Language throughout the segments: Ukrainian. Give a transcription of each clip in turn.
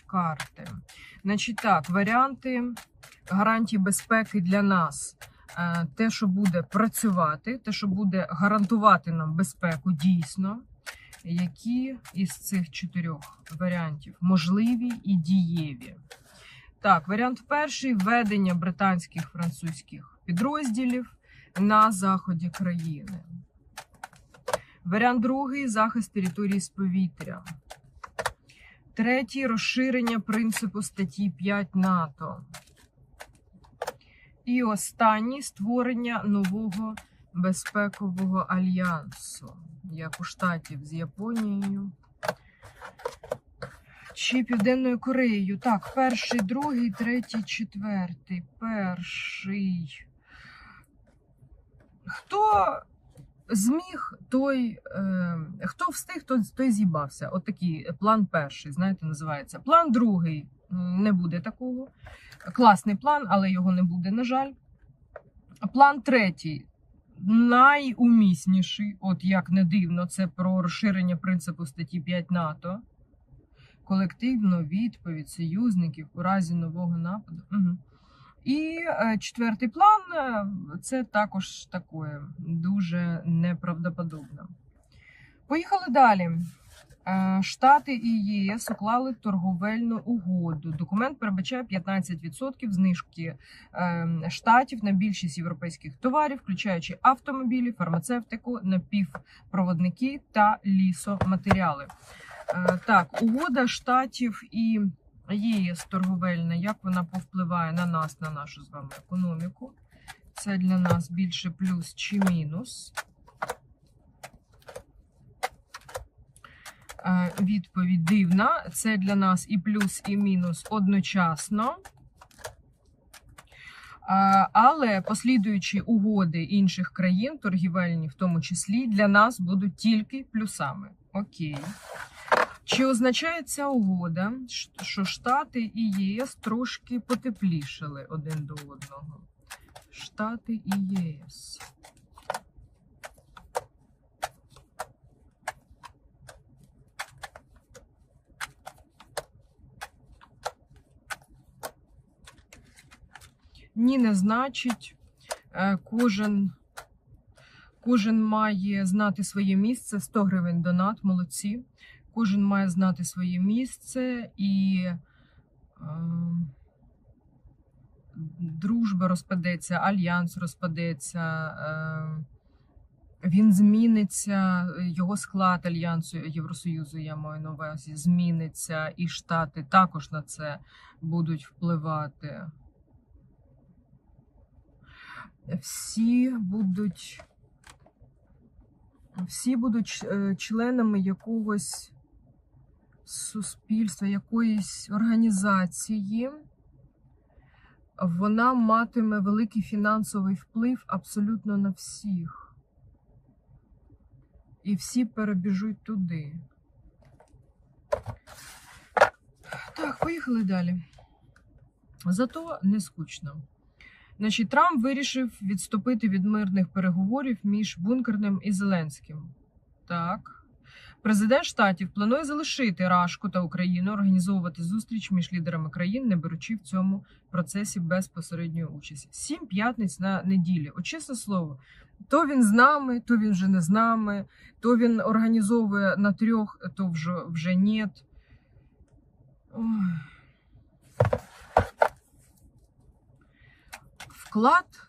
карти. Значить так, варіанти гарантій безпеки для нас. Е, Те, що буде працювати, те, що буде гарантувати нам безпеку дійсно. Які із цих чотирьох варіантів можливі і дієві? Так, варіант перший введення британських французьких підрозділів на заході країни. Варіант другий захист території з повітря. Третій розширення принципу статті 5 НАТО. І останній створення нового безпекового альянсу, як у штатів з Японією чи Південною Кореєю. Так, перший, другий, третій, четвертий. Перший. Хто зміг, той. Е, хто встиг, той, той з'їбався. От такий план перший, знаєте, називається. План другий не буде такого. Класний план, але його не буде, на жаль. План третій. Найумісніший, от як не дивно, це про розширення принципу статті 5 НАТО. Колективну відповідь союзників у разі нового нападу. Угу. І е, четвертий план е, це також таке дуже неправдоподобно. Поїхали далі. Е, Штати і ЄС уклали торговельну угоду. Документ передбачає 15% знижки штатів на більшість європейських товарів, включаючи автомобілі, фармацевтику, напівпроводники та лісоматеріали. Так, угода штатів і ЄС торговельна, як вона повпливає на нас, на нашу з вами економіку. Це для нас більше плюс чи мінус. Е, Відповідь дивна. Це для нас і плюс, і мінус одночасно. Е, Але послідуючі угоди інших країн, торгівельні в тому числі, для нас будуть тільки плюсами. Окей. Чи означає ця угода, що Штати і ЄС трошки потеплішали один до одного? Штати і ЄС. Ні, не значить. Е, Кожен, кожен має знати своє місце. 100 гривень донат, молодці. Кожен має знати своє місце і е, дружба розпадеться, альянс розпадеться, е, він зміниться, його склад альянсу Євросоюзу, я маю на увазі, зміниться, і Штати також на це будуть впливати. Всі будуть. Всі будуть е, членами якогось суспільства, якоїсь організації. Вона матиме великий фінансовий вплив абсолютно на всіх. І всі перебіжуть туди. Так, поїхали далі. Зато не скучно. Значить, Трамп вирішив відступити від мирних переговорів між Бункерним і Зеленським. Так. Президент штатів планує залишити Рашку та Україну, організовувати зустріч між лідерами країн, не беручи в цьому процесі безпосередньої участі. Сім п'ятниць на неділі. От чесне слово, то він з нами, то він вже не з нами, то він організовує на трьох, то вже, вже ні. Вклад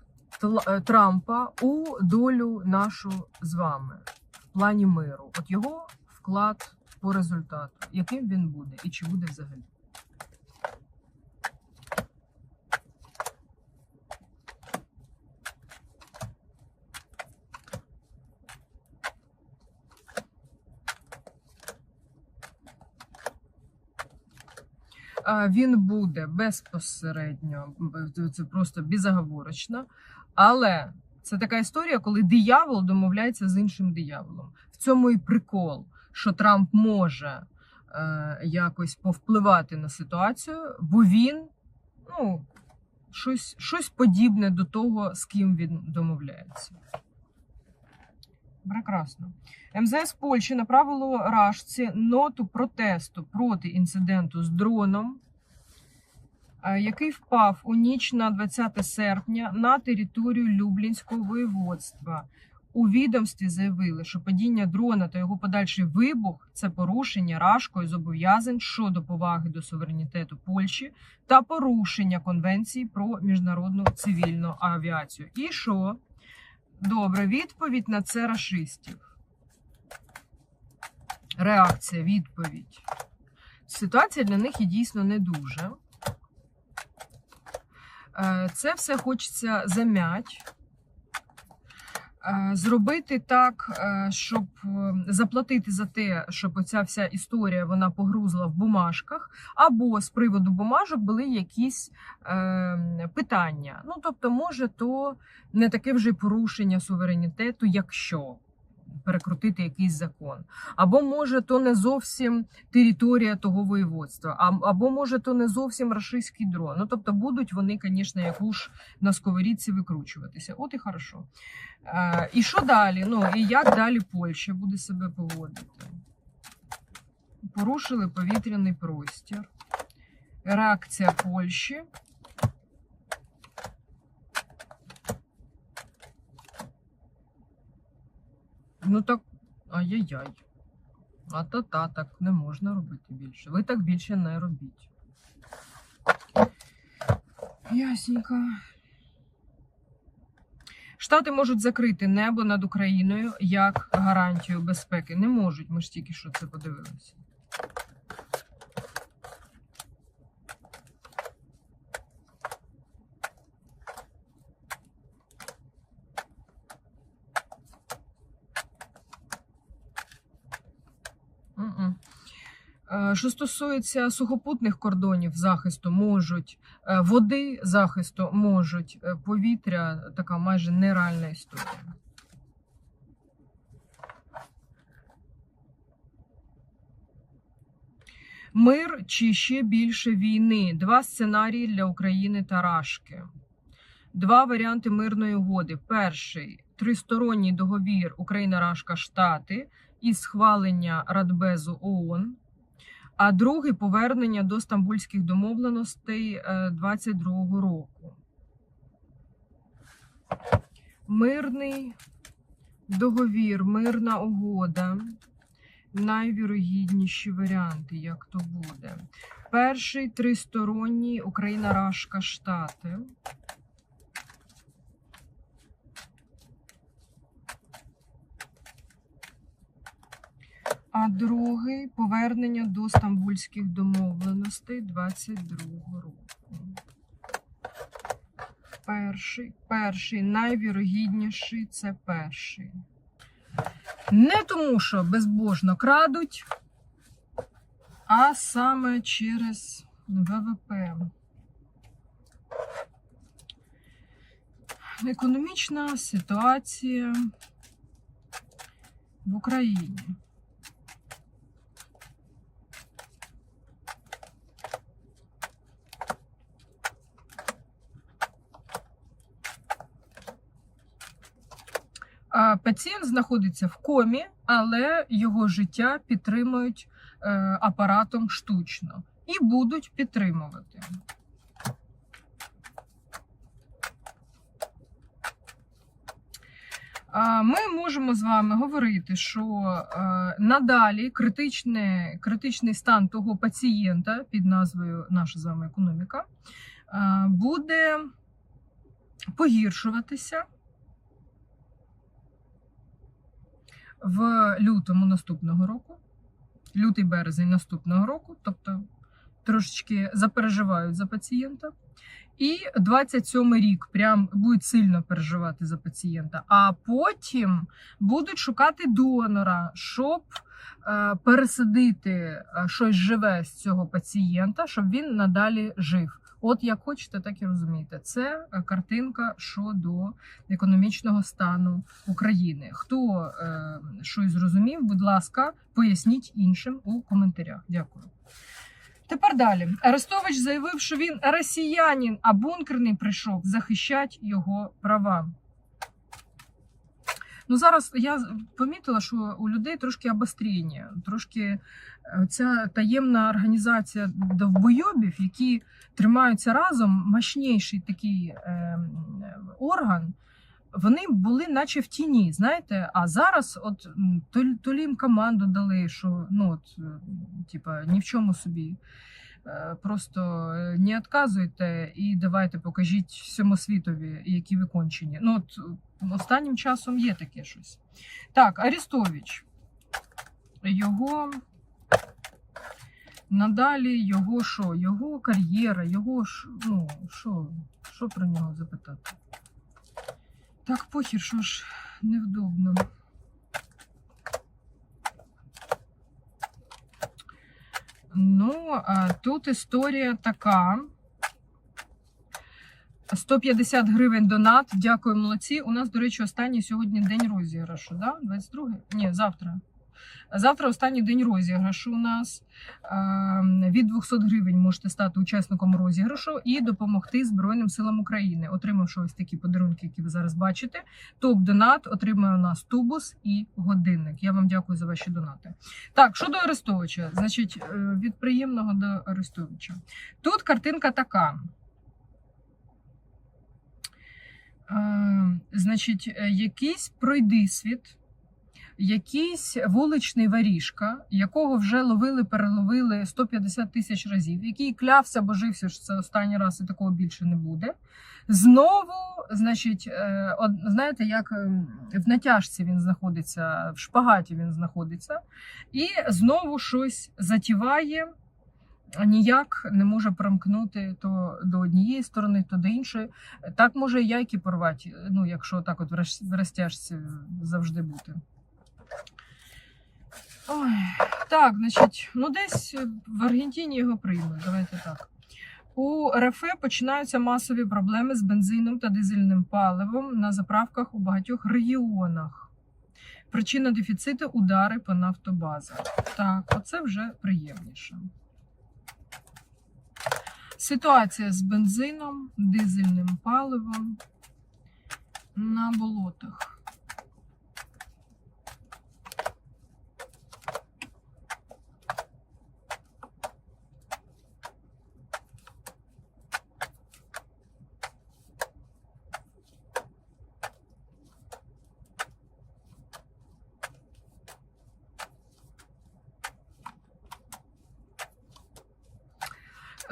е, Трампа у долю нашу з вами в плані миру. От його вклад по результату, яким він буде і чи буде взагалі. Він буде безпосередньо, це просто безоговорочно. Але це така історія, коли диявол домовляється з іншим дияволом. В цьому і прикол, що Трамп може е, якось повпливати на ситуацію, бо він ну, щось, щось подібне до того, з ким він домовляється. Прекрасно. МЗС Польщі направило Рашці ноту протесту проти інциденту з дроном, е, який впав у ніч на 20 серпня на територію Люблінського воєводства. У відомстві заявили, що падіння дрона та його подальший вибух це порушення рашкою зобов'язань щодо поваги до суверенітету Польщі та порушення конвенції про міжнародну цивільну авіацію. І що? Добре, відповідь на це рашистів. Реакція, відповідь. Ситуація для них і дійсно не дуже. Е, Це все хочеться зам'ять. Е, Зробити так, е, щоб е, заплатити за те, щоб оця вся історія вона погрузла в бумажках, або з приводу бумажок були якісь е, питання. Ну, тобто, може, то не таке вже порушення суверенітету, якщо перекрутити якийсь закон. Або може, то не зовсім територія того воєводства, або може, то не зовсім рашистський дрон. Ну, тобто, будуть вони, звісно, яку ж на сковорідці викручуватися. От і хорошо. Е, і що далі? Ну, і як далі Польща буде себе поводити? Порушили повітряний простір. Реакція Польщі. Ну так, ай-яй-яй. А то та так не можна робити більше. Ви так більше не робіть. Ясненько. Штати можуть закрити небо над Україною як гарантію безпеки. Не можуть, ми ж тільки що це подивилися. Мгм. Е, Що стосується сухопутних кордонів захисту, можуть е, води захисту можуть, е, повітря така майже нереальна історія. Мир чи ще більше війни. Два сценарії для України та Рашки. Два варіанти мирної угоди. Перший тристоронній договір Україна-Рашка Штати і схвалення Радбезу ООН. А другий повернення до стамбульських домовленостей е, 22-го року. Мирний договір, мирна угода. Найвірогідніші варіанти, як то буде. Перший тристоронній Україна, Рашка, Штати. А другий повернення до стамбульських домовленостей 22-го року. Перший, перший, найвірогідніший це перший. Не тому, що безбожно крадуть, а саме через ВВП. Економічна ситуація в Україні. А, Пацієнт знаходиться в комі, але його життя підтримують е, апаратом штучно і будуть підтримувати. Ми можемо з вами говорити, що е, надалі критичне, критичний стан того пацієнта під назвою Наша з вами економіка е, буде погіршуватися. В лютому наступного року, лютий березень наступного року, тобто трошечки запереживають за пацієнта. І 27 рік прям будуть сильно переживати за пацієнта. А потім будуть шукати донора, щоб е, пересадити е, щось живе з цього пацієнта, щоб він надалі жив. От як хочете, так і розумієте. Це е, картинка щодо економічного стану України. Хто е, щось зрозумів, будь ласка, поясніть іншим у коментарях. Дякую. Тепер далі. Арестович заявив, що він росіянин, а бункерний прийшов захищати його права. Ну зараз я помітила, що у людей трошки обострення, трошки ця таємна організація довбойобів, які тримаються разом, мощніший такий е, орган. Вони були наче в тіні, знаєте, а зараз от то, то їм команду дали, що ну от, е, типа, ні в чому собі. Е, Просто е, не відказуйте і давайте покажіть всьому світові, які ви кончені. Ну, от останнім часом є таке щось. Так, Арістович. Його надалі його що? Його кар'єра, його ш- ну, що, що про нього запитати? Так, похір, що ж невдобно. Ну, тут історія така. 150 гривень донат. Дякую, молодці. У нас, до речі, останній сьогодні день розіграшу, да? 22? Ні, завтра. Завтра останній день розіграшу у нас. Ем, Від 200 гривень можете стати учасником розіграшу і допомогти Збройним силам України, отримавши ось такі подарунки, які ви зараз бачите. Топ-донат отримує у нас тубус і годинник. Я вам дякую за ваші донати. Так, щодо Арестовича, значить, е, від приємного до Арестовича. Тут картинка така. Е, Значить, е, якийсь пройдисвіт, якийсь вуличний варіжка, якого вже ловили, переловили 150 тисяч разів, який клявся, божився, що це останній раз і такого більше не буде. Знову, значить, е, от, знаєте, як ем, в натяжці він знаходиться, в шпагаті він знаходиться, і знову щось затіває. Ніяк не може примкнути то до однієї сторони, то до іншої. Так може і яйки порвати, ну, якщо так от в розтяжці завжди бути. Ой, так, значить, ну десь в Аргентині його приймуть. Давайте так. У РФ починаються масові проблеми з бензином та дизельним паливом на заправках у багатьох регіонах. Причина дефіциту удари по нафтобазах. Так, оце вже приємніше. Ситуація з бензином, дизельним паливом на болотах.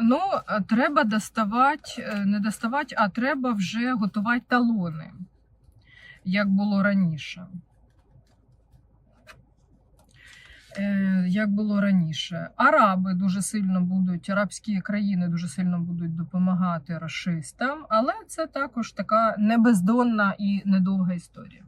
Ну, е, треба доставати, е, не доставати, а треба вже готувати талони, як було раніше. Е, Як було раніше. Араби дуже сильно будуть, арабські країни дуже сильно будуть допомагати расистам, але це також така небездонна і недовга історія.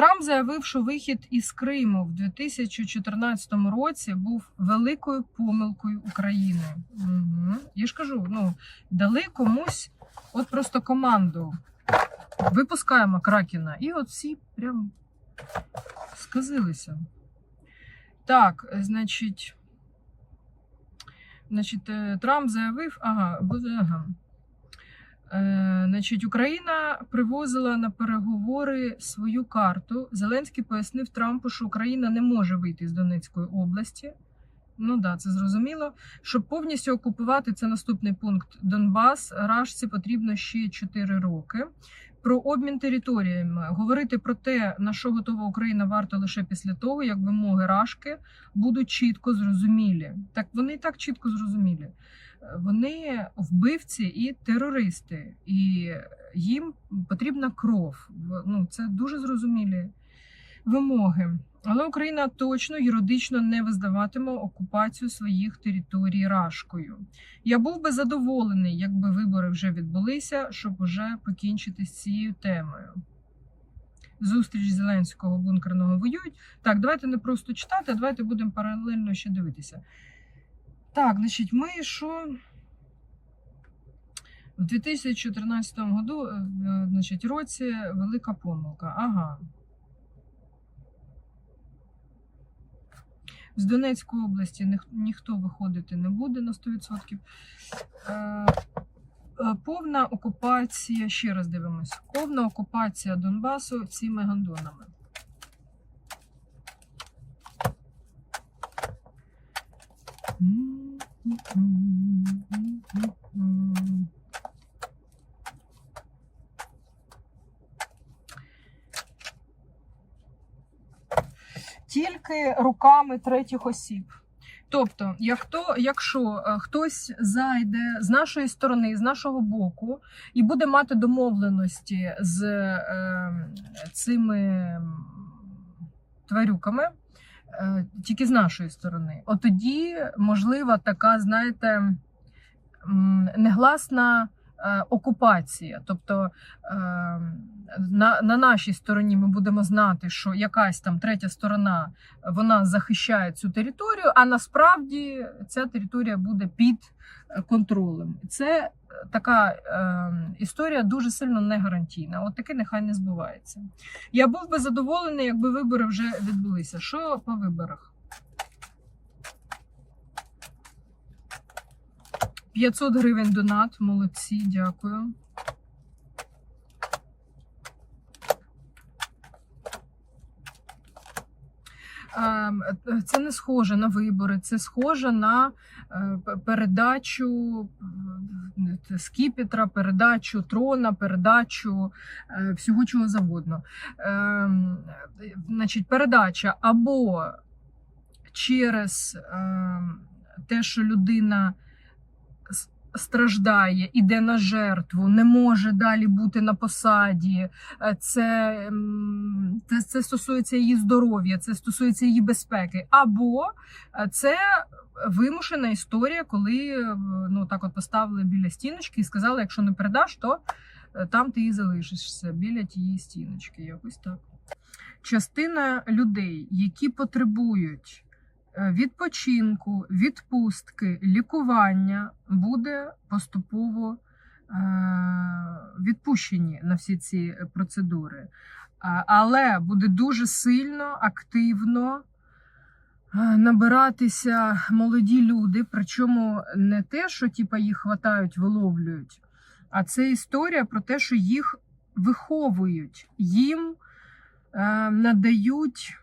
Трамп заявив, що вихід із Криму в 2014 році був великою помилкою України. Угу. Я ж кажу, ну дали комусь от просто команду. Випускаємо Кракена. І от всі прям сказилися. Так, значить, значить, е, Трамп заявив, ага, буде, ага. Е, значить, Україна привозила на переговори свою карту. Зеленський пояснив Трампу, що Україна не може вийти з Донецької області. Ну да, це зрозуміло. Щоб повністю окупувати це наступний пункт Донбас, Рашці потрібно ще 4 роки. Про обмін територіями говорити про те, на що готова Україна, варто лише після того, як вимоги Рашки будуть чітко зрозумілі. Так вони і так чітко зрозумілі. Вони вбивці і терористи, і їм потрібна кров. Ну це дуже зрозумілі вимоги. Але Україна точно юридично не визнаватиме окупацію своїх територій Рашкою. Я був би задоволений, якби вибори вже відбулися, щоб уже покінчити з цією темою. Зустріч Зеленського бункерного воюють. Так, давайте не просто читати, а давайте будемо паралельно ще дивитися. Так, значить, ми що? В 2014 году, е, е, значить, році велика помилка. Ага. З Донецької області ніх- ніхто виходити не буде на 100%. Е, Е, Повна окупація, ще раз дивимось, повна окупація Донбасу цими гандонами. Тільки руками третіх осіб. Тобто, як хто, якщо е, хтось зайде з нашої сторони, з нашого боку, і буде мати домовленості з е, цими тварюками, тільки з нашої сторони, от тоді можлива така, знаєте, негласна е, окупація. Тобто е, на, на нашій стороні ми будемо знати, що якась там третя сторона вона захищає цю територію, а насправді ця територія буде під е, контролем. Це е, така е, історія дуже сильно не гарантійна. От таке нехай не збувається. Я був би задоволений, якби вибори вже відбулися. Що по виборах? 500 гривень донат, молодці, дякую. Ем, Це не схоже на вибори, це схоже на е, передачу е, скіпетра, передачу трона, передачу е, всього чого завгодно. Ем, Значить, передача або через ем, те, що людина страждає, іде на жертву, не може далі бути на посаді. Е, Це, це, це стосується її здоров'я, це стосується її безпеки. Або е, це вимушена історія, коли е, ну так от поставили біля стіночки і сказали, якщо не передаш, то там ти і залишишся біля тієї стіночки. Якось так. Частина людей, які потребують відпочинку, відпустки, лікування, буде поступово е, відпущені на всі ці процедури. Але буде дуже сильно, активно е, набиратися молоді люди, причому не те, що типа, їх хватають, виловлюють, а це історія про те, що їх виховують, їм е, надають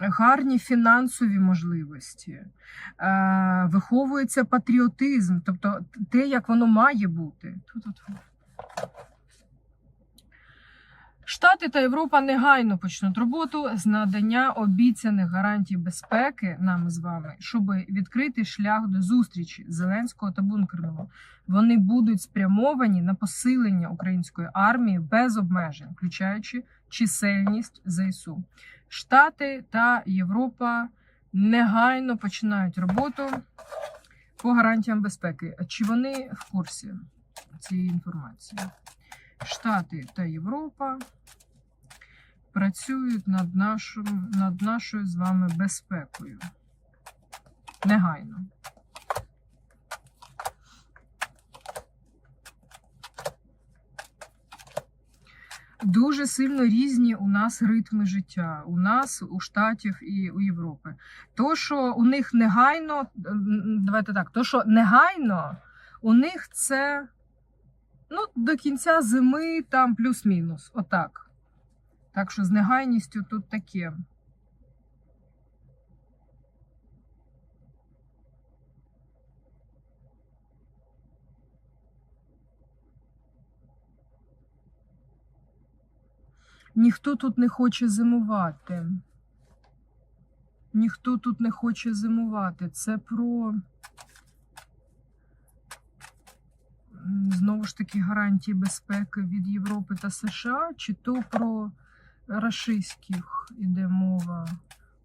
гарні фінансові можливості, е, виховується патріотизм, тобто те, як воно має бути. Штати та Європа негайно почнуть роботу з надання обіцяних гарантій безпеки нам з вами, щоб відкрити шлях до зустрічі Зеленського та Бункерного. Вони будуть спрямовані на посилення української армії без обмежень, включаючи чисельність ЗСУ. Штати та Європа негайно починають роботу по гарантіям безпеки. А Чи вони в курсі цієї інформації? Штати та Європа працюють над, нашим, над нашою з вами безпекою. Негайно. Дуже сильно різні у нас ритми життя. У нас, у Штатів і у Європи. То, що у них негайно, давайте так, то, що негайно, у них це ну, до кінця зими там плюс-мінус. Отак. Так що з негайністю тут таке. Ніхто тут не хоче зимувати. Ніхто тут не хоче зимувати. Це про знову ж таки гарантії безпеки від Європи та США, чи то про рашистських іде мова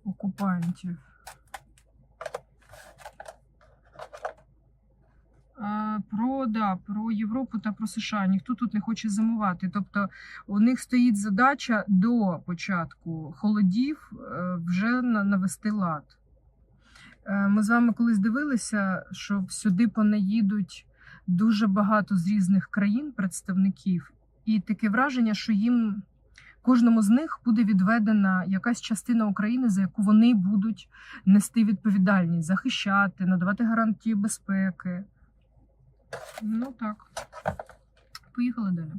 окупантів. Е, Про, да, про Європу та про США ніхто тут не хоче зимувати. Тобто у них стоїть задача до початку холодів е, вже навести лад. Е, Ми з вами колись дивилися, що сюди понаїдуть дуже багато з різних країн представників, і таке враження, що їм кожному з них буде відведена якась частина України, за яку вони будуть нести відповідальність, захищати, надавати гарантії безпеки. Ну так. Поїхали далі.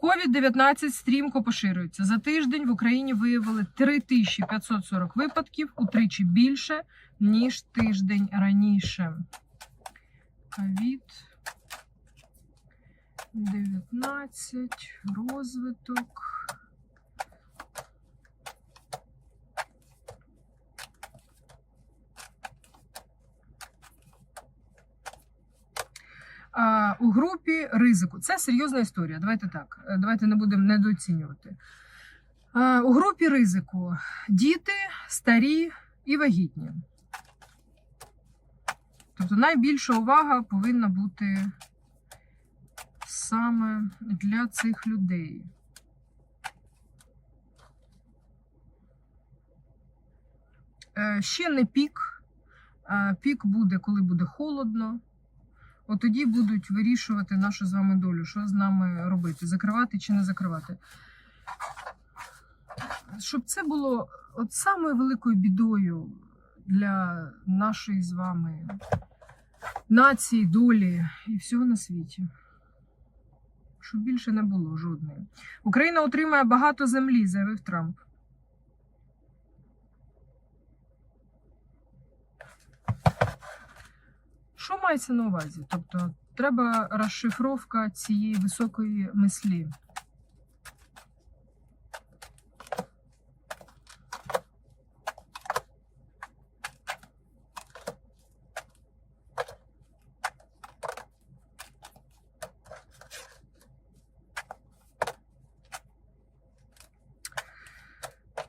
COVID-19 стрімко поширюється. За тиждень в Україні виявили 3540 випадків, утричі більше, ніж тиждень раніше. Ковід 19, розвиток. У групі ризику. Це серйозна історія. Давайте так. е, Давайте не будемо недооцінювати. У групі ризику діти, старі і вагітні. Тобто найбільша увага повинна бути саме для цих людей. Е, Ще не пік. Е, Пік буде, коли буде холодно. От тоді будуть вирішувати нашу з вами долю, що з нами робити, закривати чи не закривати. Щоб це було от самою великою бідою для нашої з вами нації, долі і всього на світі. Щоб більше не було жодної. Україна отримає багато землі, заявив Трамп. Що мається на увазі? Тобто треба розшифровка цієї високої мислі.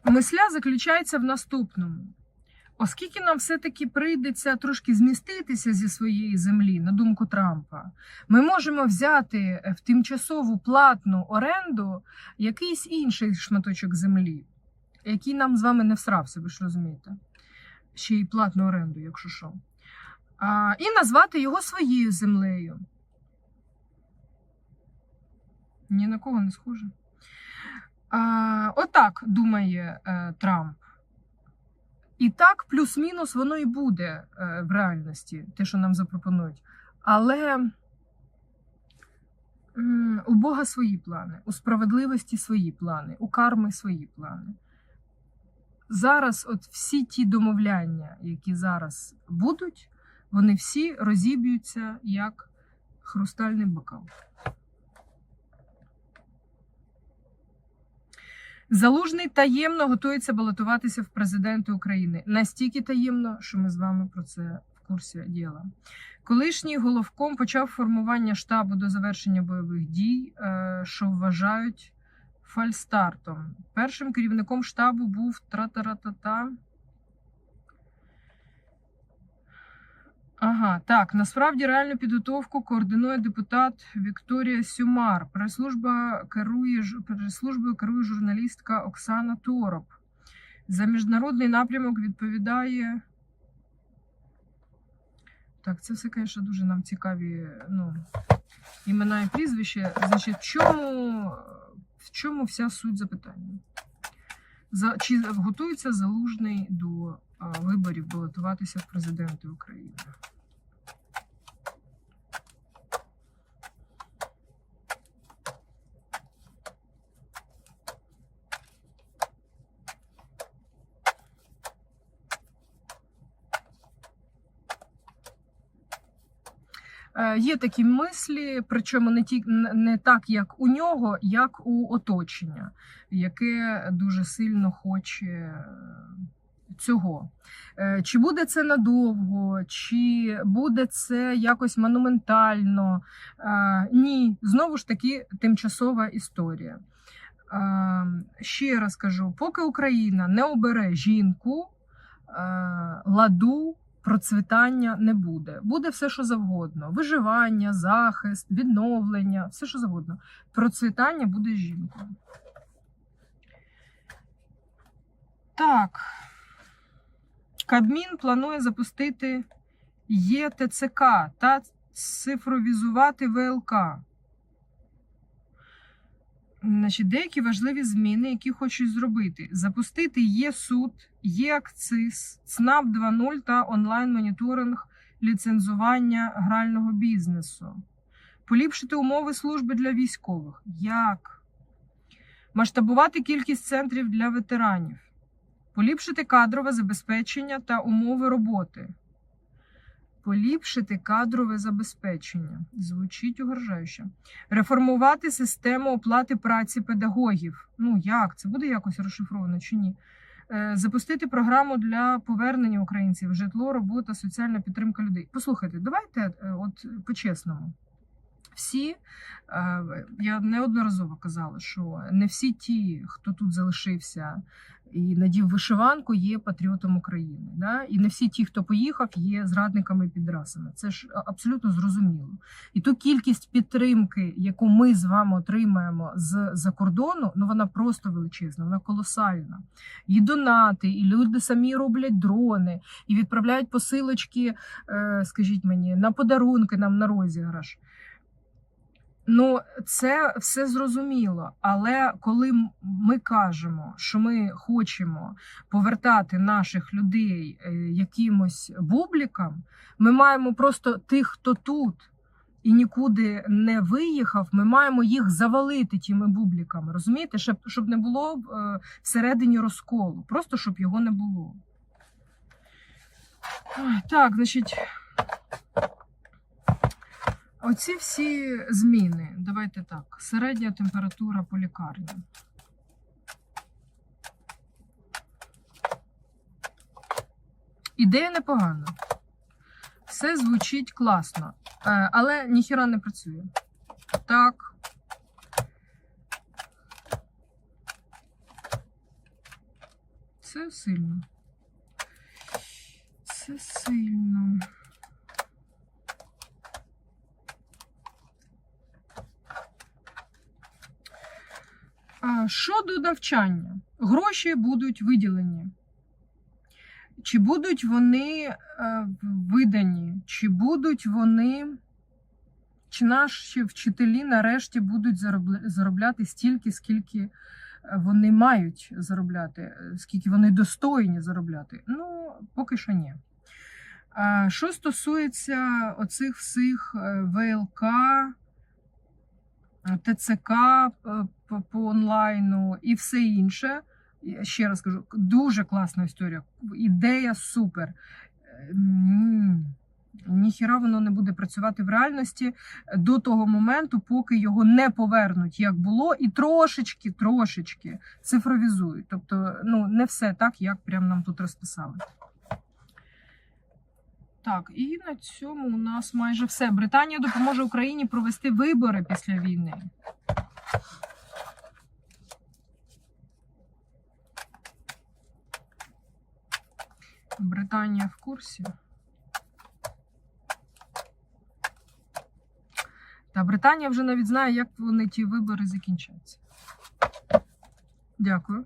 Мисля заключається в наступному. Оскільки нам все-таки прийдеться трошки зміститися зі своєї землі, на думку Трампа, ми можемо взяти в тимчасову платну оренду якийсь інший шматочок землі, який нам з вами не всрався, ви ж розумієте? Ще й платну оренду, якщо що. А, і назвати його своєю землею. Ні на кого не схоже. А, отак думає е, Трамп. І так, плюс-мінус, воно і буде е, в реальності, те, що нам запропонують. Але у Бога свої плани, у справедливості свої плани, у карми свої плани. Зараз, от всі ті домовляння, які зараз будуть, вони всі розіб'ються як хрустальний бокал. Залужний таємно готується балотуватися в президенти України. Настільки таємно, що ми з вами про це в курсі діла. Колишній головком почав формування штабу до завершення бойових дій, е, що вважають фальстартом. Першим керівником штабу був тра-та-ра-та-та. Ага, так, насправді реальну підготовку координує депутат Вікторія Сюмар. Прес-служба керує прес-службою керує журналістка Оксана Тороп. За міжнародний напрямок відповідає. Так, це все, звісно, дуже нам цікаві ну, імена і прізвища. Значить, в чому, в чому вся суть запитання? За, чи готується залужний до виборів балотуватися в президенти України? Е, Є такі мислі, причому не ті не так, як у нього, як у оточення, яке дуже сильно хоче е, цього. Е, Чи буде це надовго, чи буде це якось монументально? Е, Ні, знову ж таки, тимчасова історія. Е, Ще раз кажу: поки Україна не обере жінку, ладу процвітання не буде. Буде все, що завгодно: виживання, захист, відновлення, все, що завгодно. Процвітання буде жінкою. Так. Кабмін планує запустити ЄТЦК та цифровізувати ВЛК. Значить, деякі важливі зміни, які хочуть зробити: запустити є-суд, є-акциз, ЦНАП 2.0 та онлайн-моніторинг ліцензування грального бізнесу. Поліпшити умови служби для військових. Як? Масштабувати кількість центрів для ветеранів. Поліпшити кадрове забезпечення та умови роботи. Поліпшити кадрове забезпечення. Звучить угрожающе. Реформувати систему оплати праці педагогів. Ну як? Це буде якось розшифровано чи ні? Е, Запустити програму для повернення українців житло, робота, соціальна підтримка людей. Послухайте, давайте е, от по-чесному. Всі, е, я неодноразово казала, що не всі ті, хто тут залишився і надів вишиванку, є патріотом України. Да? І не всі ті, хто поїхав, є зрадниками підрасами. Це ж абсолютно зрозуміло. І ту кількість підтримки, яку ми з вами отримаємо з-за кордону, ну вона просто величезна, вона колосальна. І донати, і люди самі роблять дрони, і відправляють посилочки, е, скажіть мені, на подарунки нам на розіграш. Ну, це все зрозуміло. Але коли ми кажемо, що ми хочемо повертати наших людей е, якимось бублікам, ми маємо просто тих, хто тут і нікуди не виїхав, ми маємо їх завалити тими бубліками. Розумієте, щоб, щоб не було е, всередині розколу, просто щоб його не було. Так, значить. Оці всі зміни, давайте так. Середня температура по лікарні. Ідея непогана. Все звучить класно, е, але ніхіра не працює. Так. Це сильно. Це сильно. А, Щодо навчання, гроші будуть виділені. Чи будуть вони е, видані, чи будуть вони, чи наші вчителі нарешті будуть заробляти стільки, скільки е, вони мають заробляти, е, скільки вони достойні заробляти? Ну, поки що ні. Що стосується оцих всіх ВЛК, ТЦК е, по- онлайну і все інше. Ще раз кажу, дуже класна історія. Ідея супер. М, Ніхіра воно не буде працювати в реальності до того моменту, поки його не повернуть, як було, і трошечки, трошечки цифровізують. Тобто, ну не все так, як прямо нам тут розписали. Так, і на цьому у нас майже все. Британія допоможе Україні провести вибори після війни. Британія в курсі. Та Британія вже навіть знає, як вони ті вибори закінчаться. Дякую.